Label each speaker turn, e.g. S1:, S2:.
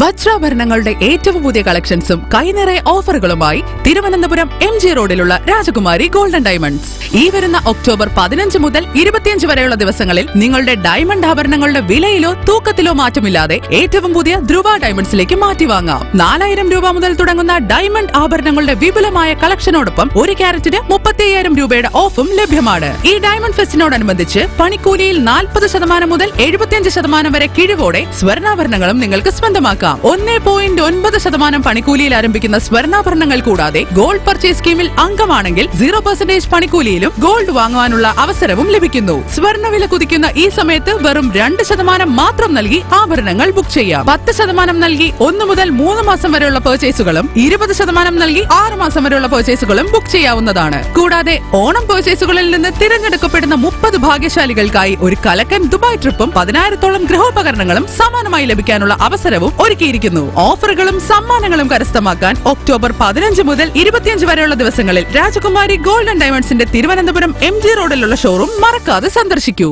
S1: വജ്രാഭരണങ്ങളുടെ ഏറ്റവും പുതിയ കളക്ഷൻസും കൈനിറയ ഓഫറുകളുമായി തിരുവനന്തപുരം എം ജി റോഡിലുള്ള രാജകുമാരി ഗോൾഡൻ ഡയമണ്ട്സ്. ഈ വരുന്ന ഒക്ടോബർ പതിനഞ്ച് മുതൽ ഇരുപത്തിയഞ്ച് വരെയുള്ള ദിവസങ്ങളിൽ നിങ്ങളുടെ ഡയമണ്ട് ആഭരണങ്ങളുടെ വിലയിലോ തൂക്കത്തിലോ മാറ്റമില്ലാതെ ഏറ്റവും പുതിയ ധ്രുവ ഡയമണ്ട്സിലേക്ക് മാറ്റി വാങ്ങാം. നാലായിരം രൂപ മുതൽ തുടങ്ങുന്ന ഡയമണ്ട് ആഭരണങ്ങളുടെ വിപുലമായ കളക്ഷനോടൊപ്പം ഒരു ക്യാരറ്റിന് മുപ്പത്തി അയ്യായിരം രൂപയുടെ ഓഫും ലഭ്യമാണ്. ഈ ഡയമണ്ട് ഫെസ്റ്റിനോടനുബന്ധിച്ച് പണിക്കൂലിയിൽ നാൽപ്പത് ശതമാനം മുതൽ എഴുപത്തിയഞ്ച് ശതമാനം വരെ കിഴിവോടെ സ്വർണാഭരണങ്ങളും നിങ്ങൾക്ക് സ്വന്തമാക്കാം. ഒന്നേ പോയിന്റ് ഒൻപത് ശതമാനം പണിക്കൂലിയിൽ ആരംഭിക്കുന്ന സ്വർണാഭരണങ്ങൾ കൂടാതെ ഗോൾഡ് പർച്ചേസ് സ്കീമിൽ അംഗമാണെങ്കിൽ സീറോ പെർസെന്റേജ് പണിക്കൂലിയിലും ഗോൾഡ് വാങ്ങുവാനുള്ള അവസരവും ലഭിക്കുന്നു. സ്വർണവില കുതിക്കുന്ന ഈ സമയത്ത് വെറും രണ്ട് ശതമാനം മാത്രം നൽകി ആഭരണങ്ങൾ ബുക്ക് ചെയ്യാം. പത്ത് ശതമാനം നൽകി ഒന്ന് മുതൽ മൂന്ന് മാസം വരെയുള്ള പെർച്ചേസുകളും ഇരുപത് ശതമാനം നൽകി ആറ് മാസം വരെയുള്ള പെർച്ചേസുകളും ബുക്ക് ചെയ്യാവുന്നതാണ്. കൂടാതെ ഓണം പെർച്ചേസുകളിൽ നിന്ന് തിരഞ്ഞെടുക്കപ്പെടുന്ന മുപ്പത് ഭാഗ്യശാലികൾക്കായി ഒരു കലക്കൻ ദുബായ് ട്രിപ്പും പതിനായിരത്തോളം ഗൃഹോപകരണങ്ങളും സമാനമായി ലഭിക്കാനുള്ള അവസരവും ഒരുക്കിയിരിക്കുന്നു. ഓഫറുകളും സമ്മാനങ്ങളും കരസ്ഥമാക്കാൻ ഒക്ടോബർ പതിനഞ്ച് മുതൽ ഇരുപത്തിയഞ്ച് വരെയുള്ള ദിവസങ്ങളിൽ രാജകുമാരി ഗോൾഡൻ ഡയമണ്ട്സിന്റെ തിരുവനന്തപുരം എം ജി റോഡിലുള്ള ഷോറൂം മറക്കാതെ സന്ദർശിക്കൂ.